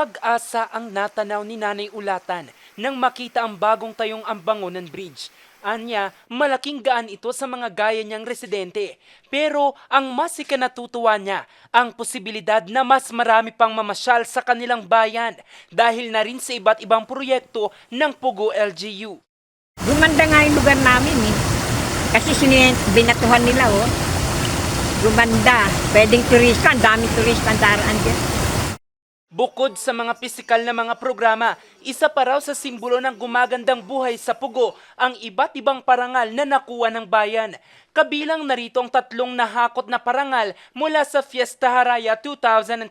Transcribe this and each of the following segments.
Pag-asa ang natanaw ni Nanay Ulatan nang makita ang bagong tayong Ambangonan Bridge. Anya, malaking gaan ito sa mga gaya niyang residente. Pero ang mas ikanatutuwa niya, ang posibilidad na mas marami pang mamasyal sa kanilang bayan dahil na rin sa iba't ibang proyekto ng Pugo LGU. Gumanda nga yung lugar namin eh. Kasi sini binatuhan nila oh. Gumanda. Pwedeng turista. Ang daming turista ang daraan dyan. Bukod sa mga pisikal na mga programa, isa pa raw sa simbolo ng gumagandang buhay sa Pugo ang iba't ibang parangal na nakuha ng bayan. Kabilang narito ang tatlong nahakot na parangal mula sa Fiesta Haraya 2024.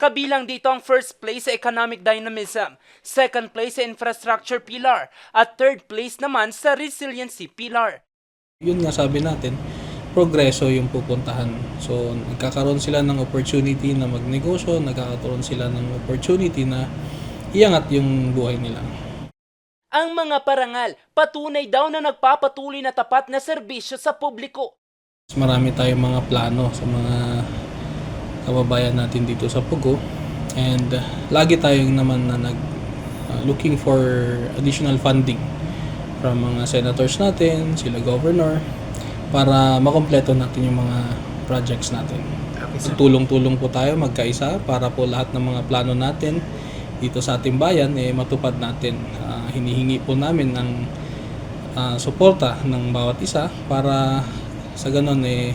Kabilang dito ang first place sa economic dynamism, second place sa infrastructure pillar, at third place naman sa resiliency pillar. yun nga sabi natin, progreso yung pupuntahan. So, nagkakaroon sila ng opportunity na magnegosyo, nagkakaroon sila ng opportunity na iangat yung buhay nila. Ang mga parangal, patunay daw na nagpapatuloy na tapat na serbisyo sa publiko. Marami tayong mga plano sa mga kababayan natin dito sa Pugo. And uh, lagi tayong naman na nag uh, looking for additional funding from mga senators natin, sila governor, para makompleto natin yung mga projects natin. Tulong-tulong po tayo magkaisa para po lahat ng mga plano natin dito sa ating bayan eh matupad natin. Ah, hinihingi po namin ng ah, suporta ng bawat isa para sa ganun eh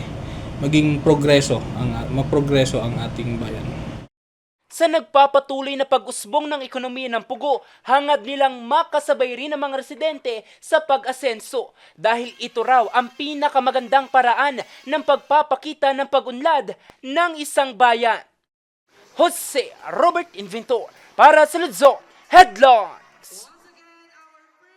maging progreso ang maprogreso ang ating bayan. Sa nagpapatuloy na pag-usbong ng ekonomiya ng Pugo, hangad nilang makasabay rin ang mga residente sa pag-asenso dahil ito raw ang pinakamagandang paraan ng pagpapakita ng pag-unlad ng isang bayan. Jose Robert Inventor para sa Luzon Headlines!